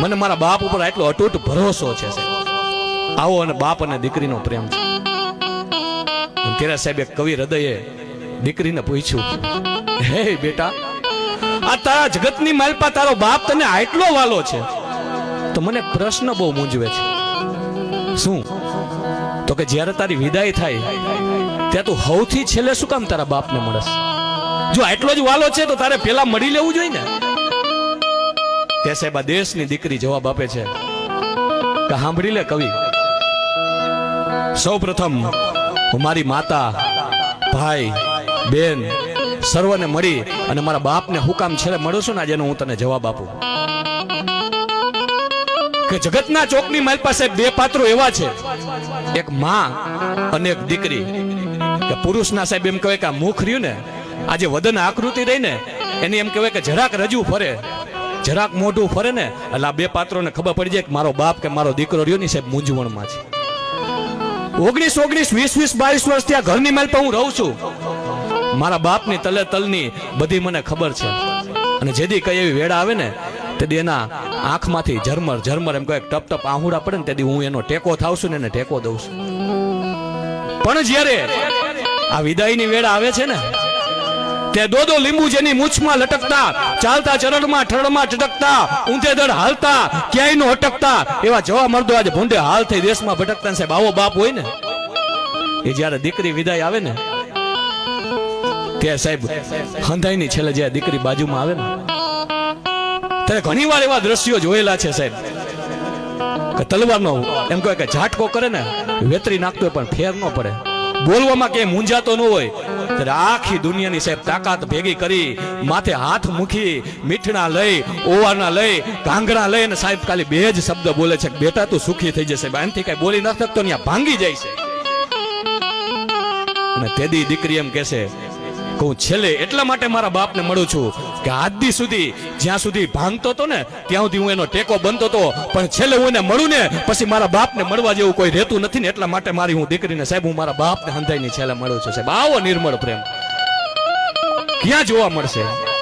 મને મારા બાપ ઉપર આટલો અટૂટ ભરોસો છે આવો અને બાપ અને દીકરીનો પ્રેમ. છે કેરા સાહેબ કવિ હૃદયે દીકરીને પૂછ્યું, હે બેટા, આ તારા જગતની માલપા તારો બાપ તને આટલો વાલો છે? તો મને પ્રશ્ન બહુ મૂંઝવે છે. શું? તો કે જ્યારે તારી વિદાય થાય, ત્યાં તું સૌથી છેલ્લે શું કામ તારા બાપને મળશ? જો આટલો જ વાલો છે, તો તારે પેલા મળી લેવું જોઈએ ને? તે સાહેબ આ દેશની દીકરી જવાબ આપે છે. કે સાંભળી લે કવિ. સૌ પ્રથમ હું મારી માતા, ભાઈ, બેન સર્વને મળી અને મારા બાપને હું છેલ્લે મળું છું ને આજે હું તને જવાબ આપું. કે જગતના ચોકની મારી પાસે બે પાત્રો એવા છે. એક માં અને એક દીકરી. કે પુરુષના સાહેબ એમ કહેવાય કે મુખ રહ્યું ને આજે વદન આકૃતિ રહી ને એની એમ કહેવાય કે જરાક રજૂ ફરે. જરાક મોઢું ફરે ને, એટલે આ બે પાત્રોને ખબર પડી જાય કે મારો બાપ કે મારો દીકરો રહ્યો ની સાહેબ મૂંઝવણમાં છે. ઓગણીસ ઓગણીસ, વીસ વીસ, બાવીસ વર્ષ ત્યાં ઘરની માલ હું રહું છું. મારા બાપની તલે તલની બધી મને ખબર છે. અને જેદી કઈ એવી વેળા આવે ને તેદી એના આંખમાંથી ઝરમર ઝરમર એમ કહે ટપ ટપ આહુડા પડે ને તેદી હું એનો ટેકો થાવ છું ને, એને ટેકો દઉં છું. પણ જ્યારે આ વિદાયની વેળા આવે છે ને તે દો દો લીંબુ જેની મૂછમાં લટકતા, ચાલતા ચરણમાં, ઠરણમાં ટટકતા, ઊંધે દડ હાલતા, ક્યાંય નો અટકતા. એવા જવા મરદો આજે ભૂંડે હાલ થઈ દેશમાં ભટકતા સાહેબ, આવો બાપ હોય ને. એ જ્યારે દીકરી વિદાય આવે ને, તે સાહેબ હંધાઈની છેલ્લે જે દીકરી બાજુમાં આવે ને, ત્યારે ઘણી વાર એવા દ્રશ્યો જોયેલા છે સાહેબ. કે તલવારનો એમ કહે કે ઝાટકો કરે ને, વેતરી નાખતો પણ ફેર ન પડે. બોલવામાં કે મૂંઝાતો ન હોય. આખી દુનિયાની સાહેબ તાકાત ભેગી કરી, માથે હાથ મૂકી, મીઠણા લઈ, ઓવાના લઈ કાંગડા લઈ અને સાહેબ ખાલી બે જ શબ્દ બોલે છે બેટા, તું સુખી થઈ જશે. આનથી કઈ બોલી ન શકતો ત્યાં ભાંગી જાય છે. અને તેદી દીકરી એમ કહેશે કહું છેલ્લે એટલા માટે મારા બાપને મળું છું કે સુધી, જ્યાં સુધી ભાંગતો હતો ને ત્યાં સુધી હું એનો ટેકો બનતો હતો. પણ છેલ્લે હું એને મળું ને, પછી મારા બાપને મળવા જેવું કોઈ રહેતું નથી ને, એટલા માટે મારી હું દીકરીને, સાહેબ, હું મારા બાપને હંધાઈની છેલ્લે મળું છું, સાહેબ. આવો નિર્મળ પ્રેમ. ક્યાં જોવા મળશે?